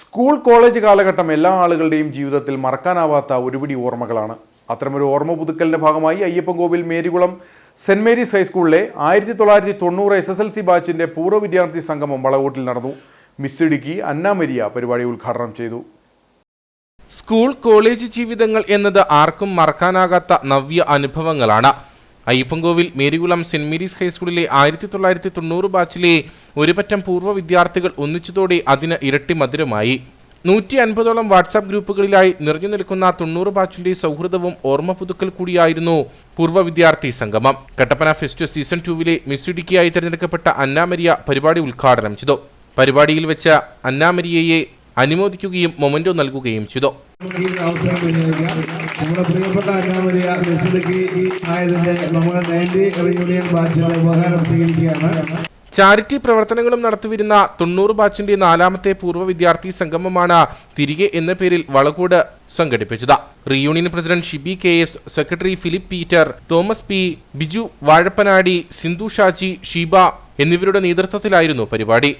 School college കാലഘട്ടം എല്ലാ ആളുകളുടെയും ജീവിതത്തിൽ മറക്കാനാവാത്ത ഒരുപിടി ഓർമ്മകളാണ്. അത്തരമൊരു ഓർമ്മ പുതുക്കലിന്റെ ഭാഗമായി അയ്യപ്പൻകോവിൽ മേരികുളം സെന്റ് മേരീസ് ഹൈസ്കൂളിലെ ആയിരത്തി തൊള്ളായിരത്തി തൊണ്ണൂറ് എസ് എസ് എൽ സി ബാച്ചിന്റെ പൂർവ വിദ്യാർത്ഥി സംഗമം വളവൂട്ടിൽ നടന്നു. മിസ് ഇടുക്കി അന്നാമരിയ പരിപാടി ഉദ്ഘാടനം ചെയ്തു. സ്കൂൾ കോളേജ് ജീവിതങ്ങൾ എന്നത് ആർക്കും മറക്കാനാകാത്ത നവ്യ അനുഭവങ്ങളാണ്. അയ്യപ്പൻകോവിൽ മേരികുളം സെന്റ് മേരീസ് ഹൈസ്കൂളിലെ ആയിരത്തി തൊള്ളായിരത്തി തൊണ്ണൂറ് ബാച്ചിലെ ഒരുപറ്റം പൂർവ വിദ്യാർത്ഥികൾ ഒന്നിച്ചതോടെ അതിന് ഇരട്ടി മധുരമായി. നൂറ്റി അൻപതോളം വാട്സാപ്പ് ഗ്രൂപ്പുകളിലായി നിറഞ്ഞു നിൽക്കുന്ന തൊണ്ണൂറ് ബാച്ചിന്റെ സൗഹൃദവും ഓർമ്മ പുതുക്കൽ കൂടിയായിരുന്നു പൂർവ വിദ്യാർത്ഥി സംഗമം. കട്ടപ്പന ഫെസ്റ്റ് സീസൺ ടൂവിലെ മിസ് ഇടുക്കിയായി തിരഞ്ഞെടുക്കപ്പെട്ട അന്നാമരിയ പരിപാടി ഉദ്ഘാടനം ചെയ്തു. പരിപാടിയിൽ വെച്ച അന്നാമരിയയെ അനുമോദിക്കുകയും മൊമന്റോ നൽകുകയും ചെയ്തു. അവസരം നമ്മുടെ പ്രിയപ്പെട്ട അന്നാമരിയ മെസ്സിലേക്ക് ആയതിന്റെ നമ്മുടെ നയന്റി റിയൂണിയൻ ബാച്ചിന്റെ ഉപകാരം സ്വീകരിക്കുകയാണ്. ചാരിറ്റി പ്രവർത്തനങ്ങളും നടത്തിവരുന്ന തൊണ്ണൂറ് ബാച്ചിന്റെ നാലാമത്തെ പൂർവ വിദ്യാർത്ഥി സംഗമമാണ് തിരികെ എന്ന പേരിൽ വളകൂട് സംഘടിപ്പിച്ചത്. Reunion president Shibi K S secretary Philip Peter Thomas P Biju Vazhappanadi Sindhu Shaji Sheeba എന്നിവരുടെ നേതൃത്വത്തിലായിരുന്നു പരിപാടി.